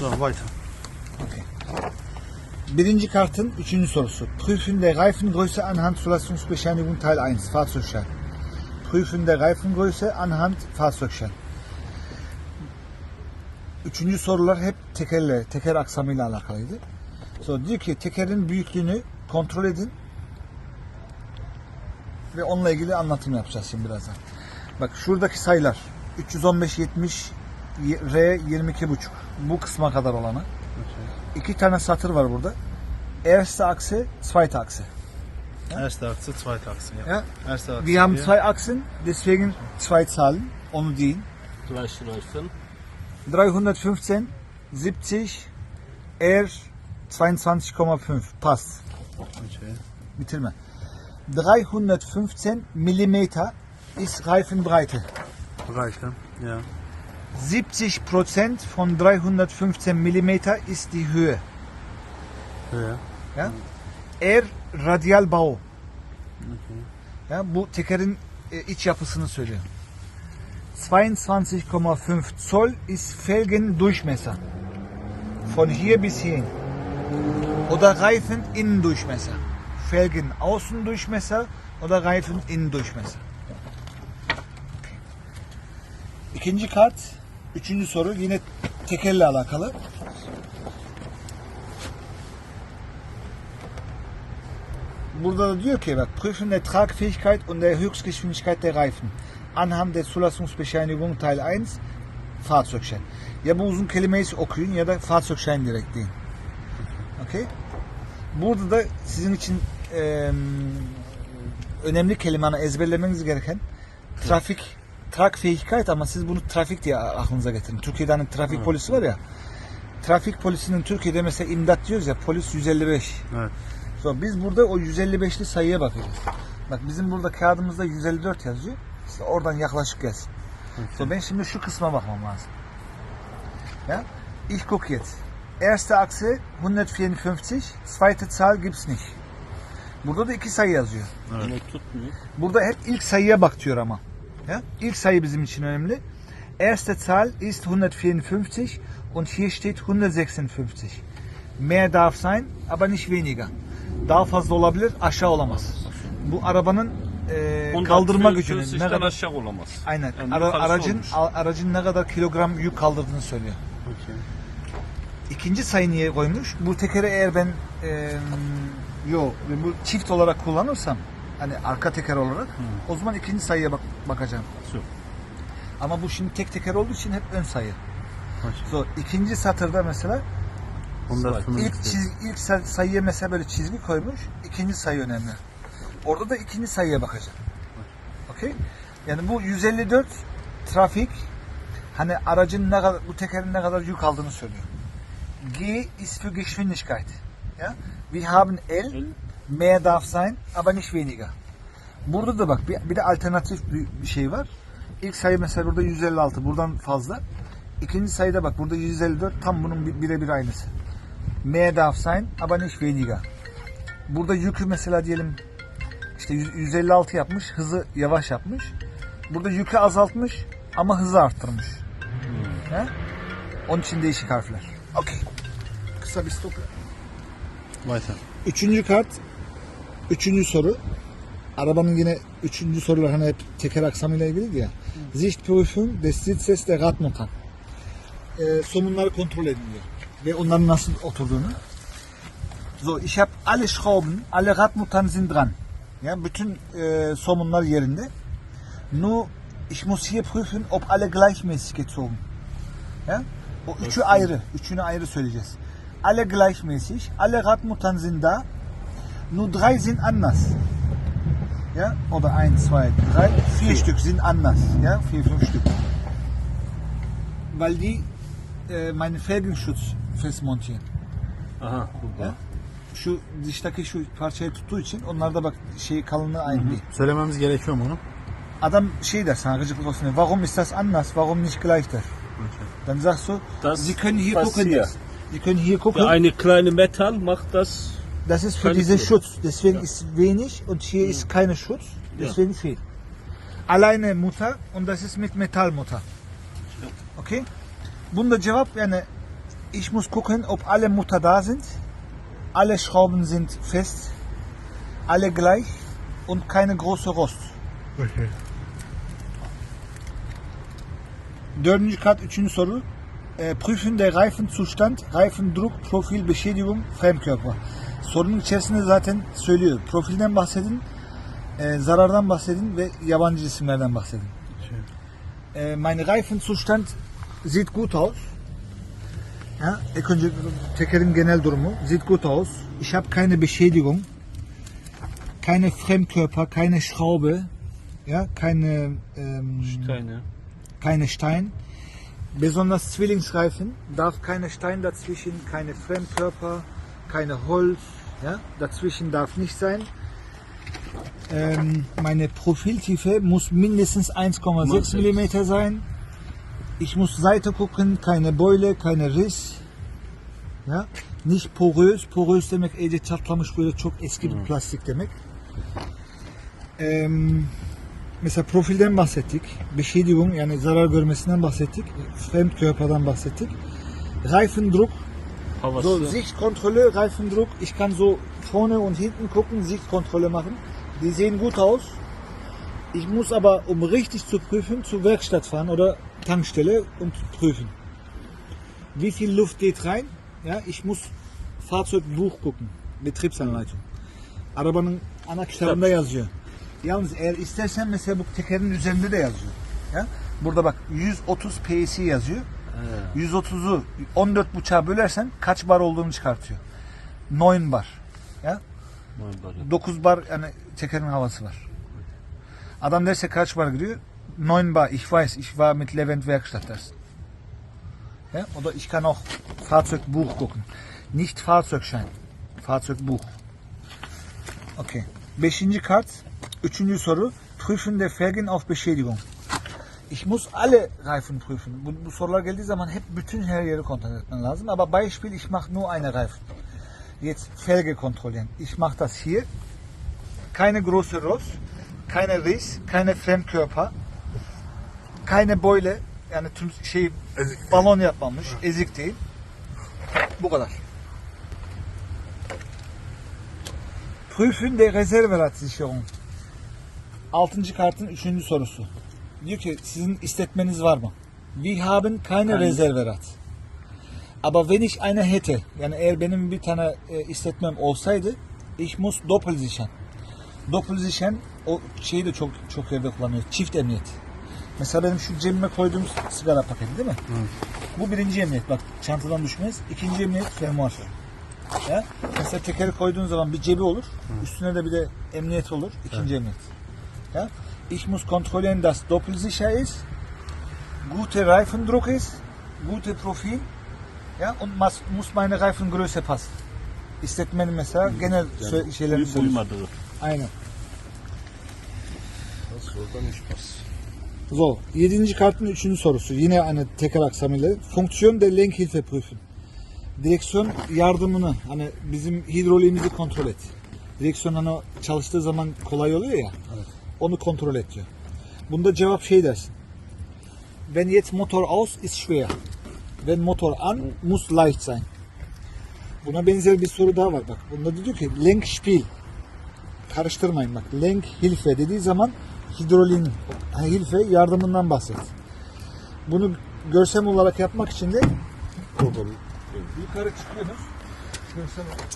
So, weiter. Birinci kartın üçüncü sorusu. Prüfen der Reifengröße anhand Zulassungsbescheinigung Teil 1, Fahrzeugschein. Prüfen der Reifengröße anhand Fahrzeugschein. Üçüncü sorular hep tekerle, teker aksamıyla alakalıydı. So, diyor ki tekerin büyüklüğünü kontrol edin ve onunla ilgili anlatım yapacağız şimdi birazdan. Bak şuradaki sayılar 315 70 R 22,5 bu kısma kadar olanı. İki tane satır var burada. Erste Achse, zweite Achse. Erste Achse, zweite Achse. Ja. Ja. Erste Achse. Wir haben zwei Achsen, deswegen zwei Zahlen. Onu deyin. Gleich Reifen. 315, 70, R 22,5. Passt. Okay. Bitirme. 315 Millimeter ist Reifenbreite. Breite. Ja. 70 Prozent von 315 Millimeter ist die Höhe. Höhe. Ja? Er Radialbau. Ya bu tekerin e, iç yapısını söylüyor. 22,5 Zoll ist Felgendurchmesser. Von hier bis hierhin. Oder Reifen Innendurchmesser. Felgen Außendurchmesser oder Reifen Innendurchmesser. İkinci kart, üçüncü soru yine tekerle alakalı. Burada da diyor ki bak prüfen der Tragfähigkeit und der Höchstgeschwindigkeit der Reifen anhand der Zulassungsbescheinigung Teil 1 Fahrzeugschein. Ya bu uzun kelimeyi okuyun ya da Fahrzeugschein direkt deyin. Okey? Burada da sizin için eee, önemli kelimanı ezberlemeniz gereken trafik Tragfähigkeit ama siz bunu trafik diye aklınıza getirin. Türkiye'de hani trafik polisi var ya. Trafik polisinin Türkiye'de mesela imdat diyoruz ya polis 155. Evet. So, biz burada o 155'li sayıya bakacağız. Bak bizim burada kağıdımızda 154 yazıyor. İşte oradan yaklaşık gelsin. So, ben şimdi şu kısma bakmam lazım. Ja? Ich gucke jetzt. Erste Achse 154, zweite Zahl gibt's nicht. Burada da iki sayı yazıyor. Tutmuyor. Burada hep ilk sayıya bak diyor ama. Ja? İlk sayı bizim için önemli. Erste Zahl ist 154 und hier steht 156. Mehr darf sein, aber nicht weniger. Daha fazla olabilir, aşağı olamaz. Bu arabanın e, kaldırma gücünü ne 140'dan kadar aşağı olamaz. aynen Yani ara- aracın olmuş. aracın ne kadar kilogram yük kaldırdığını söylüyor. Okay. İkinci sayı niye koymuş? Bu tekeri eğer ben e, yo bu çift olarak kullanırsam hani arka teker olarak o zaman ikinci sayıya bak, bakacağım. So. Ama bu şimdi tek teker olduğu için hep ön sayı. So, ikinci satırda mesela 155. ilk çiz, ilk say- sayıya mesela böyle çizgi koymuş. ikinci sayı önemli. Orada da ikinci sayıya bakacağım. Okey? Yani bu 154 trafik hani aracın ne kadar bu tekerin ne kadar yük aldığını söylüyor. G ist für Geschwindigkeit. Ja? Wir haben L. mehr darf sein, aber nicht weniger. Burada da bak bir, bir de alternatif bir, şey var. İlk sayı mesela burada 156, buradan fazla. İkinci sayıda bak burada 154, tam bunun bir- birebir aynısı. Mehr darf sein, aber nicht weniger. Burada yükü mesela diyelim işte 100 156 yapmış, hızı yavaş yapmış. Burada yükü azaltmış ama hızı arttırmış. He? Onun için değişik harfler. Okey. Kısa bir stop. Weiter. Üçüncü kart. Üçüncü soru. Arabanın yine üçüncü sorular hani hep teker aksamıyla ilgiliydi ya. Sichtprüfung des Sitzes der Radmutter. Ee, somunları kontrol edin diyor. Ve onların nasıl oturduğunu. So, ich habe alle Schrauben, alle Radmuttern sind dran. Ya bütün e, somunlar yerinde. Nur ich muss hier prüfen, ob alle gleichmäßig gezogen. Ya? O üçü ayrı. Üçünü ayrı söyleyeceğiz. Alle gleichmäßig, alle Radmuttern sind da. Nur drei sind anders. Ja, oder eins, zwei, drei, vier Stück sind anders. Ja, vier, fünf Stück. Weil die äh, meinen Felgenschutz festmontieren. Aha burada. Ya. Şu dıştaki şu parçayı tuttuğu için onlarda bak şey kalınlığı aynı değil. Söylememiz gerekiyor mu onu? Adam şey der sana gıcıklık olsun diye. Warum ist das anders? Warum nicht gleich der? Okay. Dann sagst du, Das Sie können hier gucken. passiert. jetzt. Sie können hier gucken. Für eine kleine Metall macht das Das ist für diesen. Schutz. Deswegen ist wenig und hier ist keine Schutz. Deswegen viel. Alleine Mutter und das ist mit Metallmutter. Okay? Bunda cevap yani Ich muss gucken, ob alle Mutter da sind. Alle Schrauben sind fest. Alle gleich und keine große Rost. Okay. Dördüncü kat, üçüncü soru. E, prüfen der Reifenzustand, Reifendruck, Profil, Beschädigung, Fremdkörper. Sorunun içerisinde zaten söylüyor. Profilden bahsedin, e, zarardan bahsedin ve yabancı cisimlerden bahsedin. Şey, E, mein Reifenzustand sieht gut aus. Ja, ilk önce tekerin genel durumu sieht gut aus. Ich habe keine Beschädigung, keine Fremdkörper, keine Schraube, ja, keine ähm, Steine. keine Stein. Besonders Zwillingsreifen darf keine Stein dazwischen, keine Fremdkörper, keine Holz. Ja, dazwischen darf nicht sein. Ähm, meine Profiltiefe muss mindestens 1,6 mm sein. Ich muss Seite gucken, keine Beule, keine Riss. Ja, nicht porös. Porös demek iyice çatlamış böyle çok eski bir plastik demek. Em, mesela profilden bahsettik. Beschädigung yani zarar görmesinden bahsettik. Fremdkörperden bahsettik. Reifendruck, Havası. so Sichtkontrolle, Reifendruck. Ich kann so vorne und hinten gucken, Sichtkontrolle machen. Die sehen gut aus. Ich muss aber, um richtig zu prüfen, zur Werkstatt fahren oder Tankstelle und prüfen. Wie viel Luft geht rein? Ja, ich muss Fahrzeugbuch gucken. Betriebsanleitung. Arabanın ana kitabında yazıyor. Yalnız eğer istersen mesela bu tekerin üzerinde de yazıyor. Ya? Burada bak 130 PSI yazıyor. 130'u 14 buçuğa bölersen kaç bar olduğunu çıkartıyor. 9 bar. Ya? 9 bar yani tekerin havası var. Adam derse kaç bar giriyor? 9 bar. Ich weiß, ich war mit Levent Werkstatt dersin. Ja? Oder ich kann auch Fahrzeugbuch gucken. Nicht Fahrzeugschein. Fahrzeugbuch. Okay. Beşinci kart. Üçüncü soru. Prüfen der Felgen auf Beschädigung. Ich muss alle Reifen prüfen. Bu, bu sorular geldiği zaman hep bütün her yeri kontrol etmen lazım. Aber Beispiel, ich mache nur eine Reifen. Jetzt Felge kontrollieren. Ich mache das hier. Keine große Rost, keine Riss, keine Fremdkörper, keine Beule. Yani tüm şey balon yapmamış, ezik değil. Bu kadar. Prüfen der Reserveratsicherung. Altıncı kartın üçüncü sorusu. Diyor ki sizin istetmeniz var mı? Wir haben keine Keine. Reserverat. Aber wenn ich eine hätte, yani eğer benim bir tane e, istetmem olsaydı, ich muss doppelsichern. Doppelsichern o şeyi de çok çok yerde kullanıyor. Çift emniyet. Mesela benim şu cebime koyduğum sigara paketi değil mi? Bu birinci emniyet. Bak çantadan düşmez. İkinci emniyet fermuar. Ya? Mesela tekeri koyduğun zaman bir cebi olur. Üstüne de bir de emniyet olur. İkinci emniyet. Ja? Ich muss kontrollieren, dass doppelsicher ist, gute Reifendruck ist, gute Profil ja? und mas, muss meine Reifengröße passen. İstetmenin mesela genel sö- şeylerini Uyup söylüyor. uymadığı. Aynen. So, yedinci kartın üçüncü sorusu. Yine aynı teker aksamıyla. Fonksiyon der Lenkhilfe prüfen. Direksiyon yardımını, hani bizim hidroliğimizi kontrol et. Direksiyon hani çalıştığı zaman kolay oluyor ya. Onu kontrol diyor. Bunda cevap şey dersin. Wenn jetzt Motor aus ist schwer. Wenn Motor an muss leicht sein. Buna benzer bir soru daha var bak. Bunda diyor ki Lenkspiel. Karıştırmayın bak. Lenkhilfe dediği zaman hidroliğin ha, hilfe yardımından bahset. Bunu görsel olarak yapmak için de yukarı çıkıyorsunuz. Görsel olarak.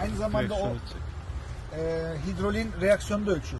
Aynı zamanda o e, hidroliğin reaksiyonu da ölçüyor.